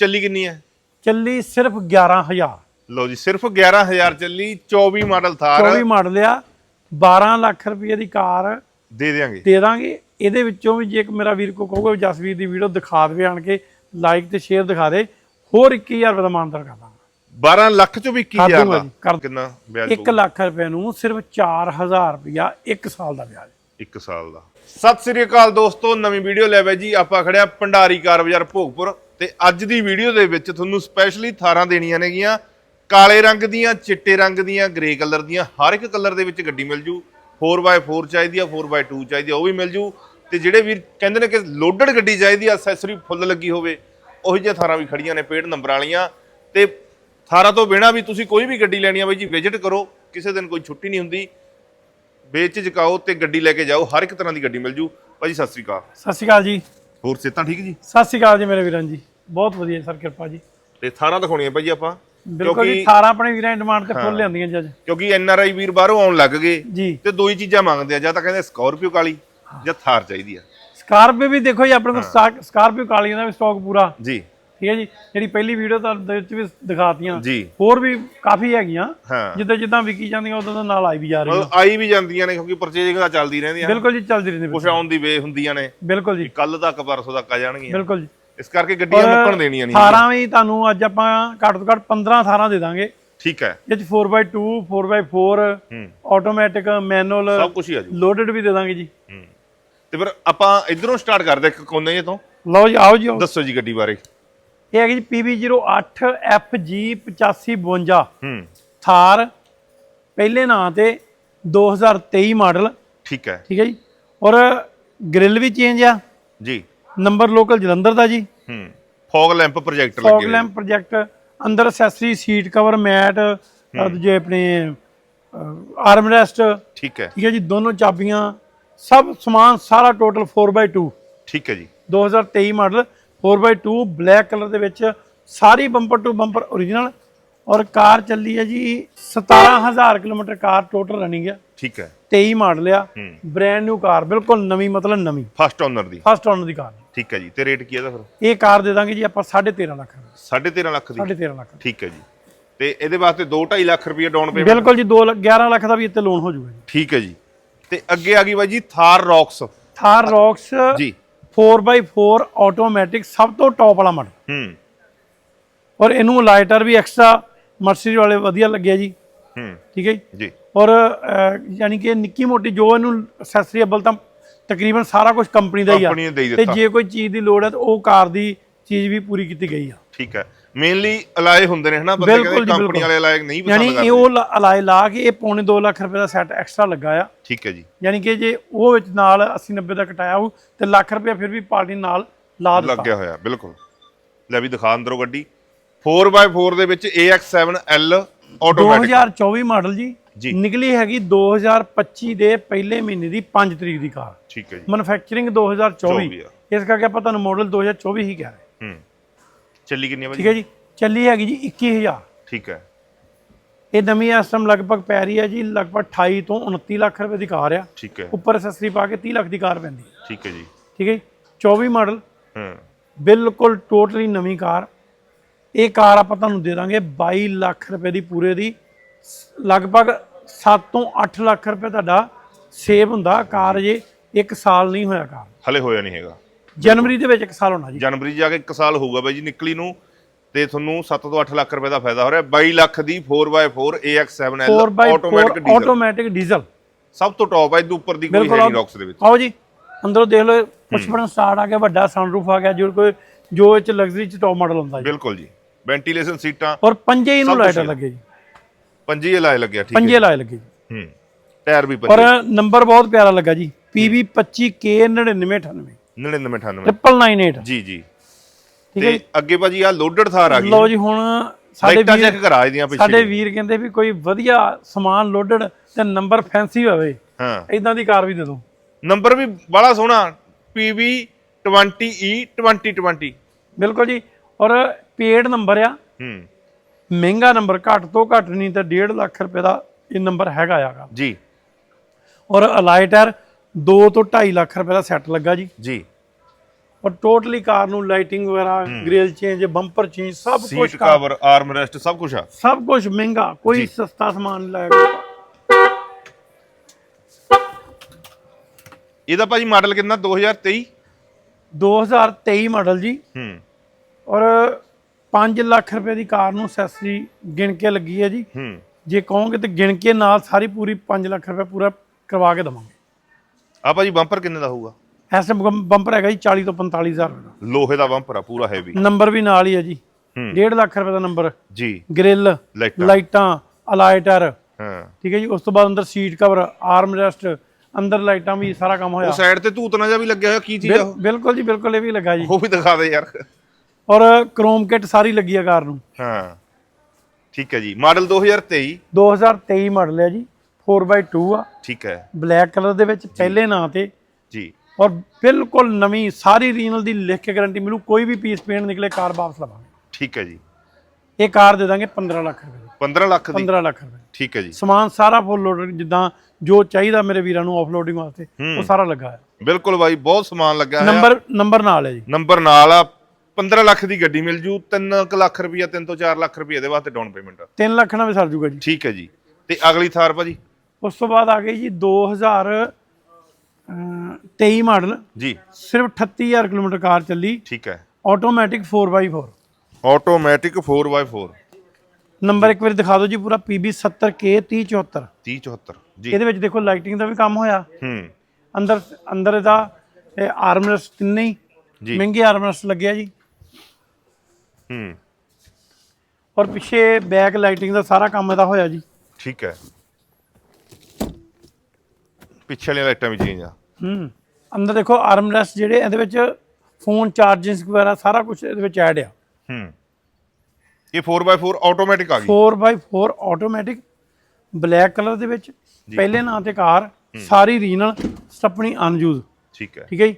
ਚੱਲੀ ਕਿੰਨੀ ਹੈ? ਚੱਲੀ ਸਿਰਫ 11000 ਲਓ ਜੀ ਸਿਰਫ 11000 ਚੱਲੀ 24 ਮਾਡਲ ਥਾਰ। 24 ਮਾਡਲ ਆ 12 ਲੱਖ ਰੁਪਏ ਦੀ ਕਾਰ ਦੇ ਦੇਾਂਗੇ ਦੇ ਦਾਂਗੇ। ਇਹਦੇ ਵਿੱਚੋਂ ਵੀ ਜੇ ਇੱਕ ਮੇਰਾ ਵੀਰ ਕੋ ਕਹੂਗਾ ਜਸਵੀਰ ਦੀ ਵੀਡੀਓ ਦਿਖਾ ਦੇਵੇ ਆਣ ਕੇ ਲਾਈਕ ਤੇ ਸ਼ੇਅਰ ਦਿਖਾ ਦੇ ਹੋਰ 21000 ਰੁਪਏ ਦਾ ਮਾਨਦਾਰ ਕਰ ਦਾਂਗਾ। 12 ਲੱਖ ਚੋਂ ਵੀ ਕਰ 21000 ਦੂੰਗਾ ਦਾ ਕਿੰਨਾ ਵਿਆਜ 1 ਲੱਖ ਰੁਪਏ ਨੂੰ ਸਿਰਫ 4000 ਰੁਪਇਆ 1 ਸਾਲ ਦਾ ਵਿਆਜ। 1 ਸਾਲ ਦਾ। ਸਤਿ ਸ੍ਰੀ ਅਕਾਲ ਦੋਸਤੋ ਨਵੀਂ ਵੀਡੀਓ ਲੈ ਬਈ ਜੀ। ਆਪਾਂ ਖੜਿਆ ਭੰਡਾਰੀ ਕਾਰ ਬਾਜ਼ਾਰ ਭੋਗਪੁਰ। ਤੇ ਅੱਜ ਦੀ ਵੀਡੀਓ ਦੇ ਵਿੱਚ ਤੁਹਾਨੂੰ ਸਪੈਸ਼ਲੀ ਥਾਰਾਂ ਦੇਣੀਆਂ ਨੇਗੀਆਂ। ਕਾਲੇ ਰੰਗ ਦੀਆਂ ਚਿੱਟੇ ਰੰਗ ਦੀਆਂ ਗ੍ਰੇ ਕਲਰ ਦੀਆਂ ਹਰ ਇੱਕ ਕਲਰ ਦੇ ਵਿੱਚ ਗੱਡੀ ਮਿਲ ਜੂ। 4x4 ਚਾਹੀਦੀ ਆ 4x2 ਚਾਹੀਦੀ ਆ ਉਹ ਵੀ ਮਿਲ ਜੂ। ਤੇ ਜਿਹੜੇ ਵੀਰ ਕਹਿੰਦੇ ਨੇ ਕਿ ਲੋਡਡ ਗੱਡੀ ਚਾਹੀਦੀ ਆ ਅਸੈਸਰੀ ਫੁੱਲ ਲੱਗੀ ਹੋਵੇ ਉਹੀ ਜਿਹੇ ਥਾਰਾਂ ਵੀ ਖੜੀਆਂ ਨੇ ਪੇਡ ਨੰਬਰ ਵਾਲੀਆਂ। ਤੇ ਥਾਰਾਂ ਤੋਂ ਬਿਨਾ ਵੀ ਤੁਸੀਂ ਕੋਈ ਵੀ ਗੱਡੀ ਲੈਣੀ ਆ ਬਈ ਜੀ ਵਿਜ਼ਿਟ ਕਰੋ ਕਿਸੇ ਦਿਨ ਕੋਈ ਛੁੱਟੀ ਨਹੀਂ ਹੁੰਦੀ। ਵੇਚ ਚਕਾਓ ਤੇ ਗੱਡੀ ਲੈ ਕੇ ਜਾਓ ਹਰ ਇੱਕ ਤਰ੍ਹਾਂ ਦੀ ਗੱਡੀ ਮਿਲ ਜੂ। ਭਾਜੀ ਸਤਿ ਸ੍ਰੀ ਅਕਾਲ। ਸਤਿ ਸ਼੍ਰੀ ਅਕਾਲ ਜੀ। ਹੋਰ ਸਿਹਤਾਂ ਠੀਕ ਜੀ? ਸਤਿ ਸ਼੍ਰੀ ਅਕਾਲ ਜੀ ਮੇਰੇ ਵੀਰਾਂ ਜੀ। ਬਹੁਤ ਵਧੀਆ ਸਰ ਕਿਰਪਾ ਜੀ। ਤੇ ਥਾਰਾਂ ਦਿਖਾਉਣੀਆਂ ਭਾਜੀ ਆਪਾਂ। ਬਿਲਕੁਲ ਜੀ 18 ਆਪਣੇ ਵੀਰਾਂ ਦੀ ਡਿਮਾਂਡ ਤੇ ਫੁੱਲ ਲਿਆਂਦੀਆਂ ਜੱਜ ਕਿਉਂਕਿ ਐਨ ਆਰ ਆਈ ਵੀਰ ਬਾਹਰੋਂ ਆਉਣ ਲੱਗ ਗਏ ਜੀ। ਤੇ ਦੋ ਹੀ ਚੀਜ਼ਾਂ ਮੰਗਦੇ ਆ ਜਾਂ ਤਾਂ ਕਹਿੰਦੇ ਸਕਾਰਪੀਓ ਕਾਲੀ ਜਾਂ ਥਾਰ ਚਾਹੀਦੀ ਆ। ਸਕਾਰਪੀਓ ਵੀ ਦੇਖੋ ਜੀ ਆਪਣੇ ਕੋਲ ਸਟਾਕ ਸਕਾਰਪੀਓ ਕਾਲੀਆਂ ਦਾ ਵੀ ਸਟਾਕ ਪੂਰਾ। ਜੀ। ਠੀਕ ਹੈ ਜੀ ਜਿਹੜੀ ਪਹਿਲੀ ਵੀਡੀਓ ਤੁਹਾਨੂੰ ਦੇ ਵਿੱਚ ਵੀ ਦਿਖਾਤੀਆਂ। ਜੀ। ਹੋਰ ਵੀ ਕਾਫੀ ਹੈਗੀਆਂ। ਜਿੱਦਾਂ ਜਿੱਦਾਂ ਵਿਕੀ ਜਾਂਦੀਆਂ ਉਦੋਂ ਤੋਂ ਨਾਲ ਆਈ ਵੀ ਜਾ ਰਹੀ ਮਤਲਬ ਆਈ ਵੀ ਜਾਂਦੀਆਂ ਨੇ ਕਿਉਂਕਿ ਪਰਚੇਜਿੰਗ ਤਾਂ ਚੱਲਦੀ ਰਹਿੰਦੀ ਆ ਬਿਲਕੁਲ ਜੀ ਚੱਲਦੀ ਰਹਿੰਦੀ ਕੁਛ ਆਉਣ ਦੀ ਵੇ ਹੁੰਦੀਆਂ ਨੇ। ਬਿਲਕੁਲ ਜੀ। ਕੱਲ ਤੱਕ ਪਰਸੋਂ ਤੱਕ ਆ ਜਾਣਗੀਆਂ। ਬਿਲਕੁਲ ਜੀ। ਇਸ ਕਰਕੇ ਗੱਡੀਆਂ ਮੁੱਕਣ ਦੇਣੀਆਂ ਨਹੀਂ 18 ਵੀ ਤੁਹਾਨੂੰ ਅੱਜ ਆਪਾਂ ਘੱਟ ਤੋਂ ਘੱਟ 15 18 ਦੇ ਦਾਂਗੇ। ਠੀਕ ਹੈ। ਇਹ ਚ 4x2 4x4 ਹੂੰ। ਆਟੋਮੈਟਿਕ ਮੈਨੂਅਲ ਸਭ ਕੁਝ ਹੀ ਆ ਜੂ। ਲੋਡਡ ਵੀ ਦੇ ਦਾਂਗੇ ਜੀ। ਹੂੰ। ਤੇ ਫਿਰ ਆਪਾਂ ਇਧਰੋਂ ਸਟਾਰਟ ਕਰਦੇ ਇੱਕ ਕੋਨੇ ਜੇ ਤੋਂ। ਲਓ ਜੀ ਆਓ ਜੀ। ਦੱਸੋ ਜੀ ਗੱਡੀ ਬਾਰੇ। ਇਹ ਹੈਗੀ ਜੀ PB08 FG8552 ਹੂੰ। ਥਾਰ ਪਹਿਲੇ ਨਾਂ ਤੇ 2023 ਮਾਡਲ। ਠੀਕ ਹੈ। ਠੀਕ ਹੈ ਜੀ। ਔਰ ਗ੍ਰਿਲ ਵੀ ਚੇਂਜ ਆ। ਜੀ। ਨੰਬਰ ਲੋਕਲ ਜਲੰਧਰ ਦਾ ਜੀ। ਹੂੰ ਫੌਗ ਲੈਂਪ ਪ੍ਰੋਜੈਕਟਰ ਫੌਗ ਲੱਗੇ ਹੋਏ। ਲੈਂਪ ਪ੍ਰੋਜੈਕਟ ਅੰਦਰ ਅਸੈਸਰੀ ਸੀਟ ਕਵਰ ਮੈਟ ਦੂਜੇ ਆਪਣੇ ਆਰਮ ਰੈਸਟ ਠੀਕ ਹੈ। ਠੀਕ ਹੈ ਜੀ ਦੋਨੋਂ ਚਾਬੀਆਂ ਸਭ ਸਮਾਨ ਸਾਰਾ ਟੋਟਲ 4x2 ਠੀਕ ਹੈ ਜੀ। 2023 ਮਾਡਲ 4x2 ਬਲੈਕ ਕਲਰ ਦੇ ਵਿੱਚ ਸਾਰੀ ਬੰਪਰ ਟੂ ਬੰਪਰ origignal ਔਰ ਕਾਰ ਚੱਲੀ ਹੈ ਜੀ 17000 ਕਿਲੋਮੀਟਰ ਕਾਰ ਟੋਟਲ ਰਨਿੰਗ ਹੈ। ਠੀਕ ਹੈ। 23 ਮਾਡਲ ਆ ਬ੍ਰੈਂਡ ਨਿਊ ਕਾਰ ਬਿਲਕੁਲ ਨਵੀਂ ਮਤਲਬ ਨਵੀਂ। ਫਸਟ ਓਨਰ ਦੀ। ਫਸਟ ਓਨਰ ਦੀ ਕਾਰ। ਠੀਕ ਹੈ ਜੀ। ਤੇ ਰੇਟ ਕੀ ਹੈ ਇਹਦਾ ਫਿਰ? ਇਹ ਕਾਰ ਦੇ ਦਾਂਗੇ ਜੀ ਆਪਾਂ 13.5 ਲੱਖ ਰੁਪਏ। 13.5 ਲੱਖ ਦੀ। 13.5 ਲੱਖ। ਠੀਕ ਹੈ ਜੀ। ਤੇ ਇਹਦੇ ਵਾਸਤੇ 2.5 ਲੱਖ ਰੁਪਏ ਡਾਊਨ ਪੇਮੈਂਟ ਬਿਲਕੁਲ ਜੀ 2 11 ਲੱਖ ਦਾ ਵੀ ਇੱਥੇ ਲੋਨ ਹੋ ਜਾਊਗਾ ਜੀ। ਠੀਕ ਹੈ ਜੀ। ਤੇ ਅੱਗੇ ਆ ਗਈ ਬਾਈ ਜੀ ਥਾਰ ਰੌਕਸ ਥਾਰ ਰੌਕਸ ਜੀ। 4x4 ਆਟੋਮੈਟਿਕ ਸਭ ਤੋਂ ਟੌਪ ਵਾਲਾ ਮਾਡਲ ਹੂੰ। ਔਰ ਇਹਨੂੰ ਲਾਈਟਰ ਵੀ ਐਕਸਟਰਾ ਮਰਸੀਡੀ ਵਾਲੇ ਵਧੀਆ ਲੱਗਿਆ ਜੀ। ਹੂੰ। ਠੀਕ ਹੈ ਜੀ। ਔਰ ਯਾਨੀ ਕਿ ਨਿੱਕੀ ਮੋਟੀ ਜੋ ਇਹਨੂੰ ਅਸੈਸਰੀ ਅਬਲ ਤਾਂ ਤਕਰੀਬਨ ਸਾਰਾ ਕੁਝ ਕੰਪਨੀ ਦਾ ਹੀ ਆ। ਕੰਪਨੀ ਨੇ ਦੇ ਹੀ ਤੇ ਦਿੱਤਾ। ਜੇ ਕੋਈ ਚੀਜ਼ ਦੀ ਲੋੜ ਹੈ ਤਾਂ ਉਹ ਕਾਰ ਦੀ ਚੀਜ਼ ਵੀ ਪੂਰੀ ਕੀਤੀ ਗਈ ਆ। ਠੀਕ ਹੈ। ਮੇਨਲੀ ਅਲਾਏ ਹੁੰਦੇ ਨੇ ਹਨਾ? ਬੰਦੇ ਬਿਲਕੁਲ ਕਹਿੰਦੇ ਜੀ, ਕੰਪਨੀ ਬਿਲਕੁਲ। ਵਾਲੇ ਅਲਾਏ ਨਹੀਂ ਯਾਨੀ ਪਸੰਦ ਇਹ ਕਰਦੇ ਉਹ ਲ- ਅਲਾਏ ਲਾ ਕੇ ਇਹ ਪੌਣੇ 2 ਲੱਖ ਰੁਪਏ ਦਾ ਸੈੱਟ ਐਕਸਟਰਾ ਲੱਗਾ ਆ। ਠੀਕ ਹੈ ਜੀ। ਯਾਨੀ ਕਿ ਜੇ ਉਹ ਵਿੱਚ ਨਾਲ 80 90 ਦਾ ਕਟਾਇਆ ਹੋ ਤੇ ਲੱਖ ਰੁਪਏ ਫਿਰ ਵੀ ਪਾਰਟੀ ਨਾਲ ਲਾ ਦਿੱਤਾ। ਲੱਗਿਆ ਹੋਇਆ ਬਿਲਕੁਲ। ਲੈ ਵੀ ਦਿਖਾ ਅੰਦਰੋਂ ਗੱਡੀ। 4x4 ਦੇ ਵਿੱਚ AX7L ਆਟੋਮੈਟਿਕ 2024 ਮਾਡਲ ਜੀ ਜੀ। ਨਿਕਲੀ ਹੈਗੀ 2025 ਦੇ ਪਹਿਲੇ ਮਹੀਨੇ ਦੀ 5 ਤਰੀਕ ਦੀ ਕਾਰ। ਠੀਕ ਹੈ ਜੀ। ਮੈਨੂਫੈਕਚਰਿੰਗ 2024 24 ਆ। ਇਸ ਕਰਕੇ ਆਪਾਂ ਤੁਹਾਨੂੰ ਮਾਡਲ 2024 ਹੀ ਕਹਿ ਰਹੇ ਹੂੰ। ਚੱਲੀ ਕਿੰਨੀ ਹੈ ਠੀਕ ਹੈ ਜੀ। ਚੱਲੀ ਹੈਗੀ ਜੀ 21000 ਠੀਕ ਹੈ। ਇਹ ਨਵੀਂ ਇਸ ਟਾਈਮ ਲਗਭਗ ਪੈ ਰਹੀ ਹੈ ਜੀ ਲਗਭਗ 28 ਤੋਂ 29 ਲੱਖ ਰੁਪਏ ਦੀ ਕਾਰ ਆ। ਠੀਕ ਹੈ। ਉੱਪਰ ਅਸੈਸਰੀ ਪਾ ਕੇ 30 ਲੱਖ ਦੀ ਕਾਰ ਪੈਂਦੀ ਹੈ। ਠੀਕ ਹੈ ਜੀ। ਠੀਕ ਹੈ ਜੀ। 24 ਮਾਡਲ ਹੂੰ। ਬਿਲਕੁਲ ਟੋਟਲੀ ਨਵੀਂ ਕਾਰ। ਇਹ ਕਾਰ ਆਪਾਂ ਤੁਹਾਨੂੰ ਦੇ ਦਾਂਗੇ 22 ਲੱਖ ਰੁਪਏ ਦੀ ਪੂਰੇ ਦੀ। ਲਗਭਗ 7 ਤੋਂ 8 ਲੱਖ ਰੁਪਏ ਤੁਹਾਡਾ ਸੇਵ ਹੁੰਦਾ ਕਾਰ ਜੇ 1 ਸਾਲ ਨਹੀਂ ਹੋਇਆ ਕਾਰ। ਹਲੇ ਹੋਇਆ ਨਹੀਂ ਹੈਗਾ। ਜਨਵਰੀ ਦੇ ਵਿੱਚ 1 ਸਾਲ ਹੋਣਾ ਜੀ। ਜਨਵਰੀ ਜਾ ਕੇ 1 ਸਾਲ ਹੋਊਗਾ ਬਾਈ ਜੀ ਨਿਕਲੀ ਨੂੰ ਤੇ ਤੁਹਾਨੂੰ 7 ਤੋਂ 8 ਲੱਖ ਰੁਪਏ ਦਾ ਫਾਇਦਾ ਹੋ ਰਿਹਾ। 22 ਲੱਖ ਦੀ 4x4 AX7L 4x4 automatic diesel automatic diesel ਸਭ ਤੋਂ ਟੌਪ ਹੈ ਇਹਦੇ ਉੱਪਰ ਦੀ ਕੋਈ ਹੈ ਨਹੀਂ ਰੌਕਸ ਦੇ ਵਿੱਚ। ਆਓ ਜੀ ਅੰਦਰੋਂ ਦੇਖ ਲਓ ਬਟਨ ਸਟਾਰਟ ਆ ਗਿਆ ਵੱਡਾ ਸਨਰੂਫ ਆ ਗਿਆ ਜੋ ਕੋਈ ਜੋ ਇਹ ਚ ਲਗਜ਼ਰੀ ਚ ਟੌਪ ਮਾਡਲ ਹੁੰਦਾ ਜੀ। ਬਿਲਕੁਲ ਜੀ। ਵੈਂਟੀਲੇਸ਼ਨ ਸੀਟਾਂ। ਔਰ ਪੰਜੇ ਇਹਨੂੰ ਆ। ਲੱਗੇ ਜੀ। ਪੰਜੀ ਲਾਏ ਲੱਗਿਆ ਠੀਕ ਪੰਜੇ ਲਾਏ ਲੱਗੇ ਜੀ। ਹੂੰ ਟਾਇਰ ਵੀ ਪੰਜੀ ਨੰਬਰ ਬਹੁਤ ਪਿਆਰਾ ਲੱਗਾ ਜੀ PB 25K 9998 9998 998 ਜੀ ਜੀ। ਠੀਕ ਹੈ ਤੇ ਅੱਗੇ ਭਾਜੀ ਆ ਲੋਡਡ ਥਾਰ ਆ ਗਈ। ਲਓ ਜੀ ਹੁਣ ਸਾਡੇ ਲਾਈਟਾਂ ਵੀਰ ਚੈੱਕ ਕਰਾ ਇਹਦੀਆਂ ਸਾਡੇ ਪਿੱਛੇ ਵੀਰ ਕਹਿੰਦੇ ਵੀ ਕੋਈ ਵਧੀਆ ਸਮਾਨ ਲੋਡਡ ਤੇ ਨੰਬਰ ਫੈਂਸੀ ਹੋਵੇ। ਹਾਂ। ਇਦਾਂ ਦੀ ਕਾਰ ਵੀ ਦੇ ਦਿਓ। ਨੰਬਰ ਵੀ ਬੜਾ ਸੋਹਣਾ PV 20E 2020 ਬਿਲਕੁਲ ਜੀ ਔਰ ਪੇਡ ਨੰਬਰ ਆ। ਹੂੰ। ਮਹਿੰਗਾ ਨੰਬਰ ਘੱਟ ਤੋਂ ਘੱਟ ਨਹੀਂ ਤਾਂ 1.5 ਲੱਖ ਰੁਪਏ ਦਾ ਇਹ ਨੰਬਰ ਹੈਗਾ ਆਗਾ। ਜੀ। ਔਰ ਅਲਾਈਟਰ 2 ਤੋਂ 2.5 ਲੱਖ ਰੁਪਏ ਦਾ ਸੈੱਟ ਲੱਗਾ ਜੀ। ਜੀ। ਔਰ ਟੋਟਲੀ ਕਾਰ ਨੂੰ ਲਾਈਟਿੰਗ ਵਗੈਰਾ ਗ੍ਰਿਲ ਚੇਂਜ ਬੰਪਰ ਚੇਂਜ ਸਭ ਕੁਝ ਸੀਟ ਕਵਰ ਆਰਮ ਰੈਸਟ ਸਭ ਕੁਝ ਆ। ਸਭ ਕੁਝ ਮਹਿੰਗਾ ਕੋਈ ਸਸਤਾ ਸਮਾਨ ਲਾਇਆ ਇਹਦਾ ਭਾਜੀ ਮਾਡਲ ਕਿੰਨਾ? 2023 2023 ਮਾਡਲ ਜੀ। ਹੂੰ। ਔਰ 5 ਲੱਖ ਰੁਪਏ ਦੀ ਕਾਰ ਨੂੰ ਅਸੈਸਰੀ ਗਿਣ ਕੇ ਲੱਗੀ ਹੈ ਜੀ। ਹੂੰ। ਜੇ ਕਹੋਗੇ ਤੇ ਗਿਣ ਕੇ ਨਾਲ ਸਾਰੀ ਪੂਰੀ 5 ਲੱਖ ਰੁਪਏ ਪੂਰਾ ਕਰਵਾ ਕੇ ਦਵਾਂਗੇ। ਆ ਭਾਜੀ ਬੰਪਰ ਕਿੰਨੇ ਦਾ ਹੋਊਗਾ? ਐਸੇ ਬੰਪਰ ਹੈਗਾ ਜੀ 40 ਤੋਂ 45 ਹਜ਼ਾਰ ਰੁਪਏ ਦਾ। ਲੋਹੇ ਦਾ ਬੰਪਰ ਆ ਪੂਰਾ ਹੈਵੀ ਨੰਬਰ ਵੀ ਨਾਲ ਹੀ ਹੈ ਜੀ। ਹੂੰ। 1.5 ਲੱਖ ਰੁਪਏ ਦਾ ਨੰਬਰ। ਜੀ। ਗ੍ਰਿਲ ਲਾਈਟਾਂ। ਲਾਈਟਾਂ ਅਲਾਈਟਰ। ਹਾਂ। ਠੀਕ ਹੈ ਜੀ ਉਸ ਤੋਂ ਬਾਅਦ ਅੰਦਰ ਸੀਟ ਕਵਰ ਆਰਮ ਰੈਸਟ ਅੰਦਰ ਲਾਈਟਾਂ ਵੀ ਸਾਰਾ ਕੰਮ ਹੋਇਆ। ਉਹ ਸਾਈਡ ਤੇ ਧੂਤਨਾ ਜਿਹਾ ਵੀ ਲੱਗਿਆ ਹੋਇਆ ਕੀ ਚੀਜ਼ ਆ ਬਿਲ- ਬਿਲਕੁਲ ਜੀ ਬਿਲਕੁਲ ਇਹ ਵੀ ਲੱਗਾ ਜੀ। ਉਹ ਵੀ ਦਿਖਾ ਦੇ ਯਾਰ। ਔਰ ਕ੍ਰੋਮ ਕਿਟ ਸਾਰੀ ਲੱਗੀ ਆ ਕਾਰ ਨੂੰ। ਹਾਂ। ਠੀਕ ਹੈ ਜੀ। ਮਾਡਲ 2023 2023 ਮਾਡਲ ਹੈ ਜੀ। 4x2 ਆ। ਠੀਕ ਹੈ। ਬਲੈਕ ਕਲਰ ਦੇ ਵਿੱਚ ਪਹਿਲੇ ਨਾਂ ਤੇ। ਜੀ। ਔਰ ਬਿਲਕੁਲ ਨਵੀਂ ਸਾਰੀ ਰੀਜਨਲ ਦੀ ਲਿਖ ਕੇ ਗਾਰੰਟੀ ਮਿਲੂ। ਕੋਈ ਵੀ ਪੀਸ ਪੇਂਟ ਨਿਕਲੇ ਕਾਰ ਵਾਪਸ ਲਵਾਂਗੇ। ਠੀਕ ਹੈ ਜੀ। ਇਹ ਕਾਰ ਦੇ ਦਾਂਗੇ 15 ਲੱਖ ਰੁਪਏ ਦੀ। 15 ਲੱਖ ਦੀ? 15 ਲੱਖ ਰੁਪਏ ਠੀਕ ਹੈ ਜੀ। ਸਮਾਨ ਸਾਰਾ ਫੁੱਲ ਲੋਡਡ ਜਿੱਦਾਂ ਜੋ ਚਾਹੀਦਾ ਮੇਰੇ ਵੀਰਾਂ ਨੂੰ ਆਫਲੋਡਿੰਗ ਵਾਸਤੇ ਉਹ ਸਾਰਾ ਲੱਗਾ ਹੈ ਬਿਲਕੁਲ ਬਾਈ ਬਹੁਤ ਸਮਾਨ ਲੱਗਾ ਹੋਇਆ। ਨੰਬਰ ਨੰਬਰ ਨਾਲ ਹੈ ਜੀ। ਨੰਬਰ ਨਾਲ ਆ 15 ਲੱਖ ਦੀ ਗੱਡੀ ਮਿਲ ਜੂ 3 ਲੱਖ ਰੁਪਈਆ 3 ਤੋਂ 4 ਲੱਖ ਰੁਪਈਆ ਦੇ ਵਾਸਤੇ ਡਾਊਨ ਪੇਮੈਂਟ 3 ਲੱਖ ਨਾਲ ਵੀ ਸਰ ਜੂਗਾ ਜੀ। ਠੀਕ ਹੈ ਜੀ। ਤੇ ਅਗਲੀ ਥਾਰ ਭਾਜੀ? ਉਸ ਤੋਂ ਬਾਅਦ ਆ ਗਈ ਜੀ 2023 ਮਾਡਲ। ਜੀ। ਸਿਰਫ 38000 ਕਿਲੋਮੀਟਰ ਕਾਰ ਚੱਲੀ। ਠੀਕ ਹੈ। Automatic 4x4 automatic 4x4 number ਇੱਕ ਵਾਰੀ ਦਿਖਾ ਦਿਓ ਜੀ ਪੂਰਾ PB 70K 3074 3074 ਜੀ। ਇਹਦੇ ਵਿੱਚ ਦੇਖੋ ਲਾਈਟਿੰਗ ਦਾ ਵੀ ਕੰਮ ਹੋਇਆ। ਹੂੰ। ਅੰਦਰ ਅੰਦਰ ਇਹਦਾ ਇਹ ਆਰਮਰੈਸਟ ਤਿੰਨੇ ਹੀ। ਜੀ। ਮਹਿੰਗੇ ਆਰਮਰੈਸਟ ਲੱਗਿਆ ਜੀ। ਹੂੰ। ਔਰ ਪਿੱਛੇ ਬੈਕ ਲਾਈਟਿੰਗ ਦਾ ਸਾਰਾ ਕੰਮ ਇਹਦਾ ਹੋਇਆ ਜੀ। ਠੀਕ ਹੈ। ਪਿੱਛੇ ਵਾਲੀਆਂ ਲਾਈਟਾਂ ਵੀ ਚੇਂਜ ਆ। ਹੂੰ। ਅੰਦਰ ਦੇਖੋ ਆਰਮਰੈਸਟ ਜਿਹੜੇ ਇਹਦੇ ਵਿੱਚ ਫੋਨ ਚਾਰਜਿੰਗ ਵਗੈਰਾ ਸਾਰਾ ਕੁਝ ਇਹਦੇ ਵਿੱਚ ਐਡ ਆ। ਹੂੰ। ਇਹ 4x4 ਆਟੋਮੈਟਿਕ ਆ ਗਈ। 4x4 ਆਟੋਮੈਟਿਕ ਬਲੈਕ ਕਲਰ ਦੇ ਵਿੱਚ ਪਹਿਲੇ ਨਾਂ ਤੇ ਕਾਰ ਸਾਰੀ ਰੀਜਨਲ ਸਟੱਪਣੀ ਅਨਯੂਜ਼ ਠੀਕ ਹੈ। ਠੀਕ ਹੈ ਜੀ?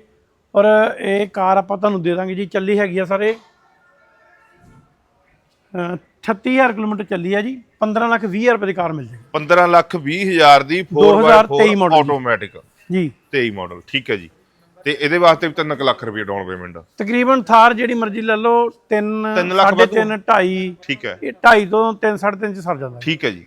ਔਰ ਇਹ ਕਾਰ ਆਪਾਂ ਤੁਹਾਨੂੰ ਦੇ ਦਾਂਗੇ ਜੀ ਚੱਲੀ ਹੈਗੀ ਆ ਸਾਰੇ। 38000 ਕਿਲੋਮੀਟਰ ਚੱਲੀ ਆ ਜੀ 15 ਲੱਖ 20 ਹਜ਼ਾਰ ਰੁਪਏ ਦੀ ਕਾਰ ਮਿਲ ਜਾਏਗੀ 15 ਲੱਖ 20 ਹਜ਼ਾਰ ਦੀ 2023 4x4 model ਜੀ। ਆਟੋਮੈਟਿਕ ਜੀ। 23 ਮਾਡਲ ਠੀਕ ਹੈ ਜੀ। ਤੇ ਇਹਦੇ ਵਾਸਤੇ ਵੀ 3 ਲੱਖ ਰੁਪਏ ਡਾਊਨ ਪੇਮੈਂਟ ਤਕਰੀਬਨ ਥਾਰ ਜਿਹੜੀ ਮਰਜ਼ੀ ਲੈ ਲਓ 3 ਤਿੰਨ ਲੱਖ ਵਾਧੂ। 3.5 2.5 ਠੀਕ ਹੈ। ਇਹ 2.5 ਤੋਂ 3 3.5 ਚ ਸਰ ਜਾਂਦਾ। ਠੀਕ ਹੈ ਜੀ।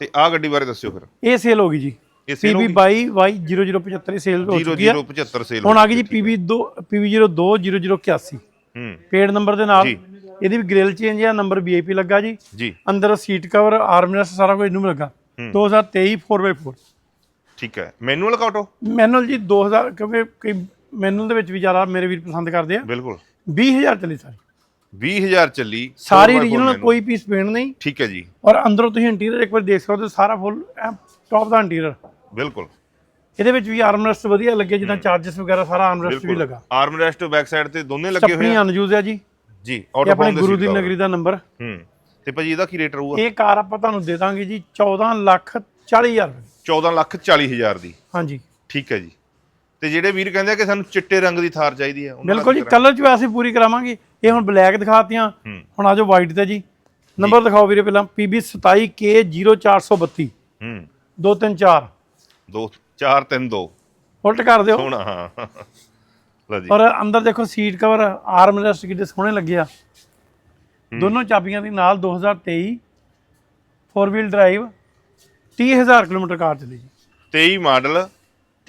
ਤੇ ਆਹ ਗੱਡੀ ਬਾਰੇ ਦੱਸਿਓ ਫਿਰ। ਇਹ ਸੇਲ ਹੋ ਗਈ ਜੀ। ਹੋ PB 22 Y0075 ਸੇਲ ਹੋ ਚੁੱਕੀ ਹੈ 0075 ਸੇਲ ਹੁਣ ਆ ਗਈ ਜੀ PB2 PB02 0081 ਹੂੰ। ਪੇਡ ਨੰਬਰ ਦੇ ਨਾਲ ਜੀ। ਇਹਦੀ ਵੀ ਗ੍ਰਿਲ ਚੇਂਜ ਆ ਨੰਬਰ VIP ਲੱਗਾ ਜੀ। ਜੀ। ਅੰਦਰ ਸੀਟ ਕਵਰ ਆਰਮਰੈਸਟ ਸਾਰਾ ਕੁਝ ਇਹਨੂੰ ਲੱਗਾ। 2023 4x4 ਠੀਕ ਹੈ। ਮੈਨੂਅਲ ਕਾਟੋ ਮੈਨੂਅਲ ਜੀ 2000 ਕਿਉਂਕਿ ਕਈ ਮੈਨੂਅਲ ਦੇ ਵਿੱਚ ਵੀ ਜ਼ਿਆਦਾ ਮੇਰੇ ਵੀਰ ਪਸੰਦ ਕਰਦੇ ਆ। ਬਿਲਕੁਲ। 20000 ਚੱਲੀ ਸਾਰੀ। 20000 ਚੱਲੀ। ਸਾਰੀ 4x4 ਰੀਜਨਲ manual। ਕੋਈ ਪੀਸ ਪੇਂਟ ਨਹੀਂ। ਠੀਕ ਹੈ ਜੀ। ਔਰ ਅੰਦਰੋਂ ਤੁਸੀਂ ਇੰਟੀਰੀਅਰ ਇੱਕ ਵਾਰ ਦੇਖ ਸਕਦੇ ਹੋ ਸਾਰਾ ਫੁੱਲ ਟੌਪ ਦਾ ਇੰਟੀਰੀਅਰ ਬਿਲਕੁਲ। ਇਹਦੇ ਵਿੱਚ ਵੀ ਆਰਮਰੈਸਟ ਵਧੀਆ ਲੱਗੇ ਜਿੱਦਾਂ ਚਾਰजेस ਵਗੈਰਾ ਸਾਰਾ ਆਰਮਰੈਸਟ ਵੀ ਲੱਗਾ। ਆਰਮ ਰੈਸਟ ਬੈਕ ਸਾਈਡ ਤੇ ਦੋਨੇ ਲੱਗੇ ਹੋਏ ਆ। ਅਨਯੂਜ਼ ਹੈ ਜੀ। ਜੀ ਇਹ ਆਪਣੇ ਗੁਰੂ ਦੀ ਨਗਰੀ ਦਾ ਨੰਬਰ ਹੂੰ ਤੇ ਭਾਜੀ ਇਹਦਾ ਕੀ ਰੇਟ ਰਹੂਗਾ? ਇਹ ਕਾਰ ਆਪਾਂ ਤੁਹਾਨੂੰ ਦੇ ਦਾਂਗੇ ਜੀ 14 ਲੱਖ 40 ਹਜ਼ਾਰ। ਰੁਪਏ 14 ਲੱਖ 40 ਹਜ਼ਾਰ ਦੀ। ਹਾਂਜੀ। ਠੀਕ ਹੈ ਜੀ। ਤੇ ਜਿਹੜੇ ਵੀਰ ਕਹਿੰਦੇ ਆ ਕਿ ਸਾਨੂੰ ਚਿੱਟੇ ਰੰਗ ਦੀ ਥਾਰ ਚਾਹੀਦੀ ਹੈ ਬਿਲਕੁਲ ਜੀ ਕਲਰ ਚ ਵੈਸੇ ਪੂਰੀ ਕਰਾਵਾਂਗੇ। ਇਹ ਹੁਣ ਬਲੈਕ ਦਿਖਾਤੀਆਂ। ਹੁਣ ਆਜੋ ਵਾਈਟ ਤੇ ਜੀ। ਨੰਬਰ ਦਿਖਾਓ ਵੀਰੇ ਪਹਿਲਾਂ। PB 27K0432 ਹੂੰ। 234 2 4 3 2 ਉਲਟ ਕਰ ਦਿਓ। ਸੋਹਣਾ ਹਾਂ। ਔਰ ਅੰਦਰ ਦੇਖੋ ਸੀਟ ਕਵਰ ਆਰਮ ਰੈਸਟ ਕਿੱਡੇ ਸੋਹਣੇ ਲੱਗੇ ਆ। ਦੋਨੋਂ ਚਾਬੀਆਂ ਦੀ ਨਾਲ 2023 4 ਵੀਲ ਡਰਾਈਵ 30000 ਕਿਲੋਮੀਟਰ ਕਾਰ ਚੱਲੀ ਜੀ। 23 ਮਾਡਲ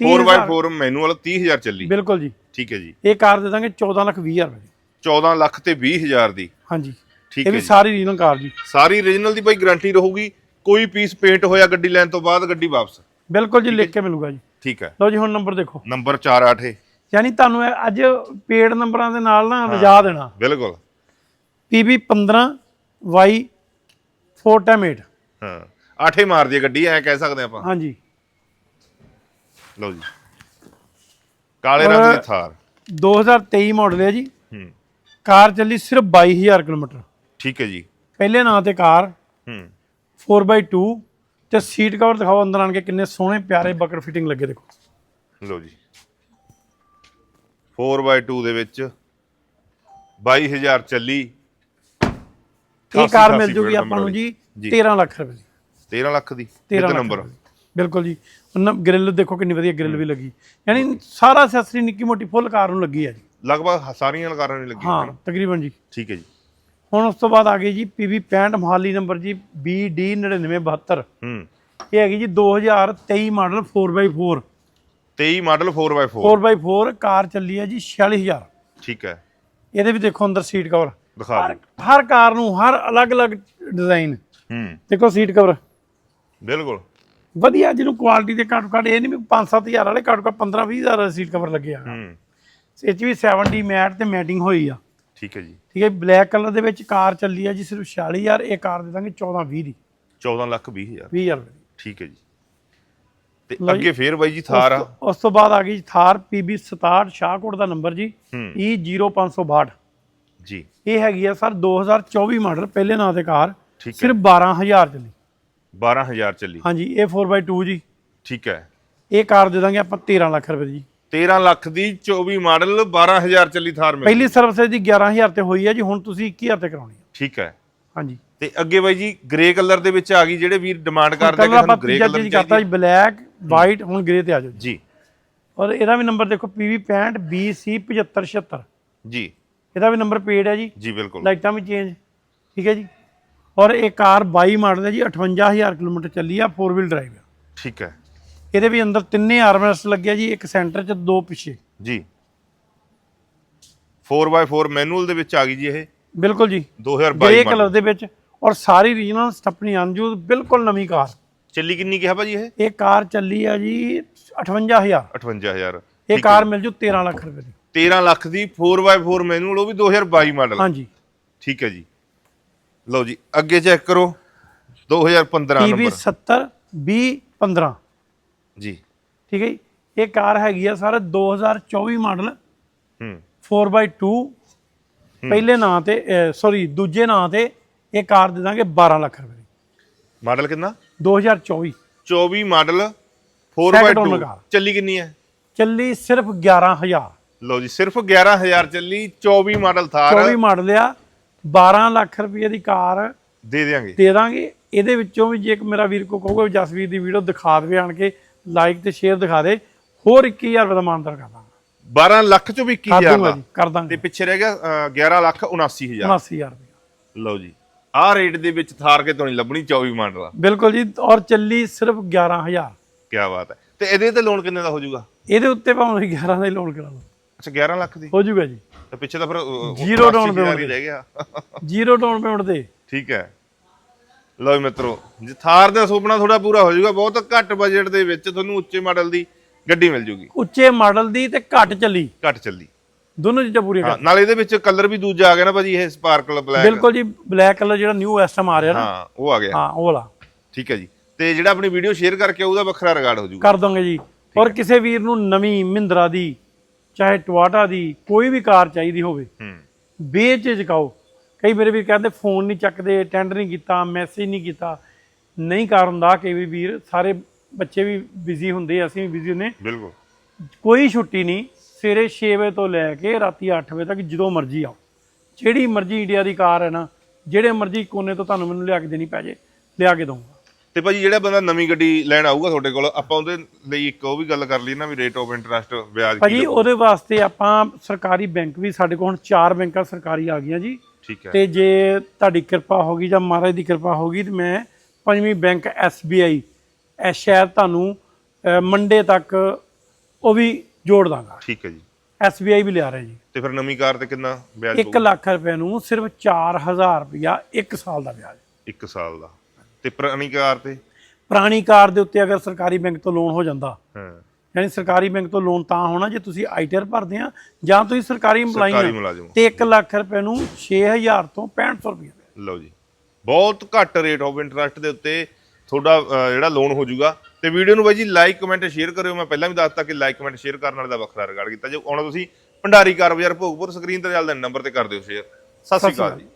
30,000 4x4 ਮੈਨੂਅਲ 30000 ਚੱਲੀ। ਬਿਲਕੁਲ ਜੀ। ਠੀਕ ਹੈ ਜੀ। ਇਹ ਕਾਰ ਦੇ ਦਾਂਗੇ 14 ਲੱਖ 20 ਹਜ਼ਾਰ ਰੁਪਏ ਦੀ। 14 ਲੱਖ ਤੇ 20000 ਦੀ। ਹਾਂਜੀ। ਠੀਕ ਇਹ ਹੈ ਵੀ ਜੀ। ਸਾਰੀ ਰੀਜਨਲ ਕਾਰ ਜੀ। ਸਾਰੀ origignal ਦੀ ਭਾਈ ਗਾਰੰਟੀ ਰਹੂਗੀ। ਕੋਈ ਪੀਸ ਪੇਂਟ ਹੋਇਆ ਗੱਡੀ ਲੈਣ ਤੋਂ ਬਾਅਦ ਗੱਡੀ ਵਾਪਸ। ਬਿਲਕੁਲ ਜੀ ਲਿਖ ਕੇ ਮਿਲੂਗਾ ਜੀ। ਠੀਕ ਹੈ। ਲਓ ਜੀ ਹੁਣ ਨੰਬਰ ਦੇਖੋ। ਨੰਬਰ 48 ਯਾਨੀ ਤੁਹਾਨੂੰ ਇਹ ਅੱਜ ਪੇਡ ਨੰਬਰਾਂ ਦੇ ਨਾਲ ਨਾ ਰਜਾ ਦੇਣਾ। ਬਿਲਕੁਲ। PB 15 Y 408 ਹਾਂ। ਆਠੇ ਮਾਰਦੀ ਹੈ ਗੱਡੀ ਐ ਕਹਿ ਸਕਦੇ ਆਪਾਂ। ਹਾਂਜੀ। ਲਓ ਜੀ। ਕਾਲੇ ਰੰਗ ਦੀ ਥਾਰ। 2023 ਮਾਡਲ ਹੈ ਜੀ। ਹੂੰ। ਕਾਰ ਚੱਲੀ ਸਿਰਫ 22000 ਕਿਲੋਮੀਟਰ। ਠੀਕ ਹੈ ਜੀ। ਪਹਿਲੇ ਨਾਂ ਤੇ ਕਾਰ। ਹੂੰ। 4x2 ਤੇ ਸੀਟ ਕਵਰ ਦਿਖਾਓ ਅੰਦਰ ਆਣ ਕੇ ਕਿੰਨੇ ਸੋਹਣੇ ਪਿਆਰੇ ਬਕਰ ਫਿਟਿੰਗ ਲੱਗੇ ਦੇਖੋ। ਲਓ ਜੀ। 4x2 ਦੇ ਵਿੱਚ 22000 ਚੱਲੀ। ਇਹ ਕਾਰ ਮਿਲ ਜੂਗੀ ਆਪਾਂ ਨੂੰ ਜੀ ਜੀ। 13 ਲੱਖ ਰੁਪਏ ਦੀ। 13 ਲੱਖ ਦੀ 13 ਵਿਦ ਲੱਖ ਨੰਬਰ। ਬਿਲਕੁਲ ਜੀ। ਉਹਨਾਂ ਗ੍ਰਿਲ ਦੇਖੋ ਕਿੰਨੀ ਵਧੀਆ ਗ੍ਰਿਲ ਵੀ ਲੱਗੀ। ਯਾਨੀ ਸਾਰਾ ਅਸੈਸਰੀ ਨਿੱਕੀ ਮੋਟੀ ਫੁੱਲ ਕਾਰ ਨੂੰ ਲੱਗੀ ਹੈ ਜੀ। ਲਗਭਗ ਸਾਰੀਆਂ ਕਾਰਾਂ ਨੇ ਲੱਗੀਆਂ ਹਾਂ ਤਕਰੀਬਨ ਜੀ। ਠੀਕ ਹੈ ਜੀ। ਹੁਣ ਉਸ ਤੋਂ ਬਾਅਦ ਆ ਗਈ ਜੀ PV 65 ਮਹਾਲੀ ਨੰਬਰ ਜੀ BD 9972 ਹੂੰ। ਇਹ ਹੈਗੀ ਜੀ 2023 model 4x4 23 model 4x4 4x4 ਕਾਰ ਚੱਲੀ ਹੈ ਜੀ 46000 ਠੀਕ ਹੈ। ਇਹਦੇ ਵੀ ਦੇਖੋ ਅੰਦਰ ਸੀਟ ਕਵਰ ਦਿਖਾ ਹਰ ਦਿਓ। ਹਰ ਕਾਰ ਨੂੰ ਹਰ ਅਲੱਗ-ਅਲੱਗ ਡਿਜ਼ਾਈਨ ਹੂੰ। ਦੇਖੋ ਸੀਟ ਕਵਰ ਬਿਲਕੁਲ। ਵਧੀਆ ਜਿਹਨੂੰ ਕੁਆਲਿਟੀ ਦੇ ਘੱਟ ਘੱਟ ਇਹ ਨਹੀਂ ਵੀ 5-7000 ਵਾਲੇ ਘੱਟ ਘੱਟ 15-20000 ਦਾ ਸੀਟ ਕਵਰ ਲੱਗਿਆ ਹੂੰ। ਇਹ 'ਚ ਵੀ 7D ਮੈਟ ਤੇ ਮੈਟਿੰਗ ਹੋਈ ਆ। ਠੀਕ ਹੈ ਜੀ। ਠੀਕ ਹੈ ਬਲੈਕ ਕਲਰ ਦੇ ਵਿੱਚ ਕਾਰ ਚੱਲੀ ਆ ਜੀ ਸਿਰਫ 46000 ਇਹ ਕਾਰ ਦੇ ਦਾਂਗੇ 14-20 ਦੀ। 14 ਲੱਖ 20 ਹਜ਼ਾਰ। 20000 ਰੁਪਏ ਦੀ। ਠੀਕ ਹੈ ਜੀ। ਤੇ ਲਓ ਜੀ। ਅੱਗੇ ਫੇਰ ਬਾਈ ਜੀ ਥਾਰ ਆ। ਉਸ ਤੋਂ- ਉਸ ਤੋਂ ਬਾਅਦ ਆ ਗਈ ਜੀ ਥਾਰ PB 67 ਸ਼ਾਹਕੋਟ ਦਾ ਨੰਬਰ ਜੀ ਹੂੰ। E0562 ਜੀ। ਇਹ ਹੈਗੀ ਆ ਸਰ 2024 ਮਾਡਲ ਪਹਿਲੇ ਨਾਂ ਤੇ ਕਾਰ ਠੀਕ ਹੈ। ਸਿਰਫ 12000 ਚੱਲੀ। 12000 ਚੱਲੀ। ਹਾਂਜੀ ਇਹ 4x2 ਜੀ। ਠੀਕ ਹੈ। ਇਹ ਕਾਰ ਦੇ ਦਾਂਗੇ ਆਪਾਂ 13 ਲੱਖ ਰੁਪਏ ਦੀ 13 ਲੱਖ ਦੀ 24 ਮਾਡਲ 12000 ਚੱਲੀ ਥਾਰ ਮਿਲ ਪਹਿਲੀ ਸਰਵਿਸ ਦੀ 11000 ਤੇ ਹੋਈ ਹੈ ਜੀ ਹੁਣ ਤੁਸੀਂ 21000 ਤੇ ਕਰਾਉਣੀ ਹੈ ਠੀਕ ਹੈ। ਹਾਂਜੀ। ਤੇ ਅੱਗੇ ਬਾਈ ਜੀ ਗ੍ਰੇ ਕਲਰ ਦੇ ਵਿੱਚ ਆ ਗਈ ਜਿਹੜੇ ਵੀਰ ਡਿਮਾਂਡ ਕਰਦੇ ਕਿ ਆਪਾਂ ਸਾਨੂੰ ਗ੍ਰੇ ਤੀਜਾ ਕਲਰ ਚੀਜ਼ ਕਰਤਾ ਜੀ ਬਲੈਕ ਵਾਈਟ ਹੁਣ ਗ੍ਰੇ ਤੇ ਆ ਜਾਓ ਜੀ। ਔਰ ਇਹਦਾ ਵੀ ਨੰਬਰ ਦੇਖੋ PV 65 BC 7576 ਜੀ। ਇਹਦਾ ਵੀ ਨੰਬਰ ਪੇਡ ਹੈ ਜੀ। ਜੀ ਬਿਲਕੁਲ। ਲਾਈਟਾਂ ਵੀ ਚੇਂਜ ਠੀਕ ਹੈ ਜੀ। ਔਰ ਇਹ ਕਾਰ 22 ਮਾਡਲ ਹੈ ਜੀ 58000 ਕਿਲੋਮੀਟਰ ਚੱਲੀ ਆ 4 ਵੀਲ ਡਰਾਈਵ ਠੀਕ ਹੈ। ਇਹਦੇ ਵੀ ਅੰਦਰ ਤਿੰਨੇ ਆਰਮਰੈਸਟ ਲੱਗਿਆ ਜੀ ਇੱਕ ਸੈਂਟਰ 'ਚ ਦੋ ਪਿੱਛੇ। ਜੀ। 4x4 ਮੈਨੂਅਲ ਦੇ ਵਿੱਚ ਆ ਗਈ ਜੀ ਇਹ। ਬਿਲਕੁਲ ਜੀ। 2022 ਗ੍ਰੇ ਕਲਰ ਦੇ ਵਿੱਚ। ਔਰ ਸਾਰੀ ਰੀਜਨਲ ਸਟੱਪਨੀ ਅਨਜੂਦ ਬਿਲਕੁਲ ਨਵੀਂ ਕਾਰ। ਚੱਲੀ ਕਿੰਨੀ ਕਿਹਾ ਭਾਜੀ ਇਹ? ਇਹ ਕਾਰ ਚੱਲੀ ਆ ਜੀ 58000 58000 ਇਹ ਕਾਰ ਮਿਲ ਜੂ 13 ਲੱਖ ਰੁਪਏ ਦੀ। 13 ਲੱਖ ਦੀ 4x4 ਮੈਨੂਅਲ ਉਹ ਵੀ 2022 ਮਾਡਲ। ਹਾਂਜੀ। ਠੀਕ ਹੈ ਜੀ। ਲਓ ਜੀ ਅੱਗੇ ਚੈੱਕ ਕਰੋ। 2015 PV ਨੰਬਰ। 70 20 15 ਜੀ। ਠੀਕ ਹੈ ਜੀ। ਇਹ ਕਾਰ ਹੈਗੀ ਆ ਸਰ 2024 ਮਾਡਲ। ਹੂੰ। 4x2 ਪਹਿਲੇ ਨਾਂ ਤੇ ਸੌਰੀ ਦੂਜੇ ਨਾਂ ਤੇ ਇਹ ਕਾਰ ਦੇ ਦਾਂਗੇ 12 ਲੱਖ ਰੁਪਏ ਦੀ। ਮਾਡਲ ਕਿੰਨਾ? 2024 24 model Second 4x2 owner car। ਚੱਲੀ ਕਿੰਨੀ ਹੈ? ਚੱਲੀ ਸਿਰਫ 11000 ਲਓ ਜੀ ਸਿਰਫ 11000 ਚੱਲੀ 24 ਮਾਡਲ ਥਾਰ। 24 ਮਾਡਲ ਆ 12 ਲੱਖ ਰੁਪਏ ਦੀ ਕਾਰ ਦੇ ਦੇਾਂਗੇ ਦੇ ਦਾਂਗੇ। ਇਹਦੇ ਵਿੱਚੋਂ ਵੀ ਜੇ ਇੱਕ ਮੇਰਾ ਵੀਰ ਕੋ ਕਹੋਗੇ ਵੀ ਜਸਵੀਰ ਦੀ ਵੀਡੀਓ ਦਿਖਾ ਦੇਵੇ ਆਣ ਕੇ ਲਾਈਕ ਤੇ ਸ਼ੇਅਰ ਦਿਖਾ ਦੇ ਹੋਰ 21000 ਰੁਪਏ ਦਾ ਮਾਨਦਾਰ ਕਰ ਦਾਂਗਾ। 12 ਲੱਖ ਚੋਂ ਵੀ ਕਰ 21000 ਦੂੰਗਾ ਦਾ। ਜੀ ਕਰ ਤੇ ਦਾਂਗੇ ਪਿੱਛੇ ਰਹਿ ਗਿਆ ਅ, 11 ਲੱਖ 79000 79000 ਰੁਪਏ। ਲਓ ਜੀ। ਆਹ ਰੇਟ ਦੇ ਵਿੱਚ ਥਾਰ ਕੇ ਤੋਂ ਨਹੀਂ ਲੱਭਣੀ 24 ਮਾਡਲ ਆ ਬਿਲਕੁਲ ਜੀ ਔਰ ਚੱਲੀ ਸਿਰਫ 11000 ਕੀ ਬਾਤ ਹੈ। ਤੇ ਇਹਦੇ ਤੇ ਲੋਨ ਕਿੰਨੇ ਦਾ ਹੋ ਜਾਊਗਾ ਇਹਦੇ ਉੱਤੇ ਭਾਵੇਂ 11 ਦਾ ਹੀ ਲੋਨ ਕਰਾ ਲਓ। ਅੱਛਾ 11 ਲੱਖ ਦੀ? ਹੋ ਜਾਊਗਾ ਜੀ। ਤੇ ਪਿੱਛੇ ਤਾਂ ਫਿਰ 80,000 ਹੀ payment। ਰਹਿ ਗਿਆ। ਜ਼ੀਰੋ ਡਾਊਨ ਪੇਮੈਂਟ ਤੇ ਠੀਕ ਹੈ। ਲਓ ਜੀ ਮਿੱਤਰੋ ਜੇ ਥਾਰ ਦਾ ਸੁਪਨਾ ਥੋੜਾ ਪੂਰਾ ਹੋ ਜਾਊਗਾ ਬਹੁਤ ਘੱਟ ਬਜਟ ਦੇ ਵਿੱਚ ਤੁਹਾਨੂੰ ਉੱਚੇ ਮਾਡਲ ਦੀ ਗੱਡੀ ਮਿਲ ਜੂਗੀ। ਉੱਚੇ ਮਾਡਲ ਦੀ ਤੇ ਘੱਟ ਚੱਲੀ। ਘੱਟ ਚੱਲੀ। ਦੋਨੋਂ ਚੀਜ਼ਾਂ ਪੂਰੀਆਂ ਹਾਂ ਕਰ ਨਾਲ ਇਹਦੇ ਵਿੱਚ ਕਲਰ ਵੀ ਦੂਜਾ ਆ ਗਿਆ ਨਾ ਭਾਜੀ ਇਹ ਸਪਾਰਕਲ ਬਲੈਕ ਬਿਲਕੁਲ ਜੀ ਬਲੈਕ ਕਲਰ ਜਿਹੜਾ ਨਿਊ ਟਾਈਮ ਆ ਰਿਹਾ ਨਾ। ਹਾਂ ਉਹ ਆ ਗਿਆ। ਹਾਂ ਉਹ ਵਾਲਾ। ਠੀਕ ਹੈ ਜੀ। ਤੇ ਜਿਹੜਾ ਆਪਣੀ ਵੀਡੀਓ ਸ਼ੇਅਰ ਕਰਕੇ ਉਹਦਾ ਵੱਖਰਾ ਰਿਗਾਰਡ ਹੋ ਜਾਊਗਾ। ਕਰ ਦੋਗੇ ਜੀ। ਔਰ ਕਿਸੇ ਵੀਰ ਨੂੰ ਨਵੀਂ ਮਹਿੰਦਰਾ ਦੀ ਚਾਹੇ ਟਵਾਟਾ ਦੀ ਕੋਈ ਵੀ ਕਾਰ ਚਾਹੀਦੀ ਹੋਵੇ ਹੂੰ। ਬੇਝਿਜਕਾਓ ਕਈ ਮੇਰੇ ਵੀ ਕਹਿੰਦੇ ਫੋਨ ਨਹੀਂ ਚੱਕਦੇ ਅਟੈਂਡ ਨਹੀਂ ਕੀਤਾ ਮੈਸੇਜ ਨਹੀਂ ਕੀਤਾ। ਨਹੀਂ ਕਰ ਹੁੰਦਾ ਕਈ ਵੀ ਵੀਰ ਸਾਰੇ ਬੱਚੇ ਵੀ ਬਿਜ਼ੀ ਹੁੰਦੇ ਅਸੀਂ ਵੀ ਬਿਜ਼ੀ ਹੁੰਦੇ। ਬਿਲਕੁਲ। ਕੋਈ ਛੁੱਟੀ ਨਹੀਂ। ਸਵੇਰੇ 6 ਵਜੇ ਤੋਂ ਲੈ ਕੇ ਰਾਤੀ 8 ਵਜੇ ਤੱਕ ਜਦੋਂ ਮਰਜ਼ੀ ਆਓ। ਜਿਹੜੀ ਮਰਜ਼ੀ ਇੰਡੀਆ ਦੀ ਕਾਰ ਹੈ ਨਾ ਜਿਹੜੇ ਮਰਜ਼ੀ ਕੋਨੇ ਤੋਂ ਤੁਹਾਨੂੰ ਮੈਨੂੰ ਲਿਆ ਕੇ ਦੇਣੀ ਪੈ ਜੇ ਲਿਆ ਕੇ ਦਊਂਗਾ। ਤੇ ਭਾਜੀ ਜਿਹੜਾ ਬੰਦਾ ਨਵੀਂ ਗੱਡੀ ਲੈਣ ਆਊਗਾ ਤੁਹਾਡੇ ਕੋਲ ਆਪਾਂ ਉਹਦੇ ਲਈ ਇੱਕ ਉਹ ਵੀ ਗੱਲ ਕਰ ਲਈ ਨਾ ਵੀ ਰੇਟ ਆਫ ਇੰਟਰਸਟ ਵਿਆਜ ਕੀ ਭਾਜੀ। ਉਹਦੇ ਵਾਸਤੇ ਆਪਾਂ ਸਰਕਾਰੀ ਬੈਂਕ ਵੀ ਸਾਡੇ ਕੋਲ ਹੁਣ ਚਾਰ ਬੈਂਕਾਂ ਸਰਕਾਰੀ ਆ ਗਈਆਂ ਜੀ। ਠੀਕ ਹੈ। ਤੇ ਜੇ ਤੁਹਾਡੀ ਕਿਰਪਾ ਹੋ ਗਈ ਜਾਂ ਮਹਾਰਾਜ ਦੀ ਕਿਰਪਾ ਹੋ ਗਈ ਤੇ ਮੈਂ ਪੰਜਵੀਂ ਬੈਂਕ SBI ਇਹ ਸ਼ਾਇਦ ਤੁਹਾਨੂੰ ਮੰਡੇ ਤੱਕ ਉਹ ਵੀ ਜੋੜ ਦਾਂਗਾ। ਠੀਕ ਹੈ ਜੀ। SBI ਵੀ ਲਿਆ ਰਿਹਾ ਜੀ। ਤੇ ਫਿਰ ਨਵੀਂ ਕਾਰ ਤੇ ਕਿੰਨਾ ਵਿਆਜ 1 ਲੱਖ ਰੁਪਏ ਨੂੰ ਸਿਰਫ 4000 ਰੁਪਇਆ 1 ਸਾਲ ਦਾ ਵਿਆਜ। 1 ਸਾਲ ਦਾ। ਤੇ ਪੁਰਾਣੀ ਕਾਰ ਤੇ? ਪੁਰਾਣੀ ਕਾਰ ਦੇ ਉੱਤੇ ਅਗਰ ਸਰਕਾਰੀ ਬੈਂਕ ਤੋਂ ਲੋਨ ਹੋ ਜਾਂਦਾ ਹਾਂ। ਯਾਨੀ ਸਰਕਾਰੀ ਬੈਂਕ ਤੋਂ ਲੋਨ ਤਾਂ ਹੋਣਾ ਜੇ ਤੁਸੀਂ ਆਈਟੀਆਰ ਭਰਦੇ ਆ ਜਾਂ ਤੁਸੀਂ ਸਰਕਾਰੀ ਮੁਲਾਜ਼ਮ ਤੇ 1 ਲੱਖ ਰੁਪਏ ਨੂੰ 6000 ਤੋਂ 6500 ਰੁਪਏ ਲਓ ਜੀ। ਬਹੁਤ ਘੱਟ ਰੇਟ ਆਫ ਇੰਟਰਸਟ ਦੇ ਉੱਤੇ ਤੁਹਾਡਾ ਜਿਹੜਾ ਲੋਨ ਹੋ ਜਾਊਗਾ ਤੇ ਵੀਡੀਓ ਨੂੰ ਬਾਈ ਜੀ ਲਾਈਕ ਕਮੈਂਟ ਸ਼ੇਅਰ ਕਰਿਓ। ਮੈਂ ਪਹਿਲਾਂ ਵੀ ਦੱਸਤਾ ਕਿ ਲਾਈਕ ਕਮੈਂਟ ਸ਼ੇਅਰ ਕਰਨ ਵਾਲੇ ਦਾ ਵੱਖਰਾ ਰਿਗਾਰਡ ਕੀਤਾ। ਜੇ ਆਉਣਾ ਤੁਸੀਂ ਭੰਡਾਰੀ ਕਾਰ ਬਾਜ਼ਾਰ ਭੋਗਪੁਰ ਸਕਰੀਨ ਤੇ ਚੱਲਦਾ ਨੰਬਰ ਤੇ ਕਰ ਦਿਓ ਸ਼ੇਅਰ ਸਤਿ ਸ਼੍ਰੀ ਅਕਾਲ। ਜੀ।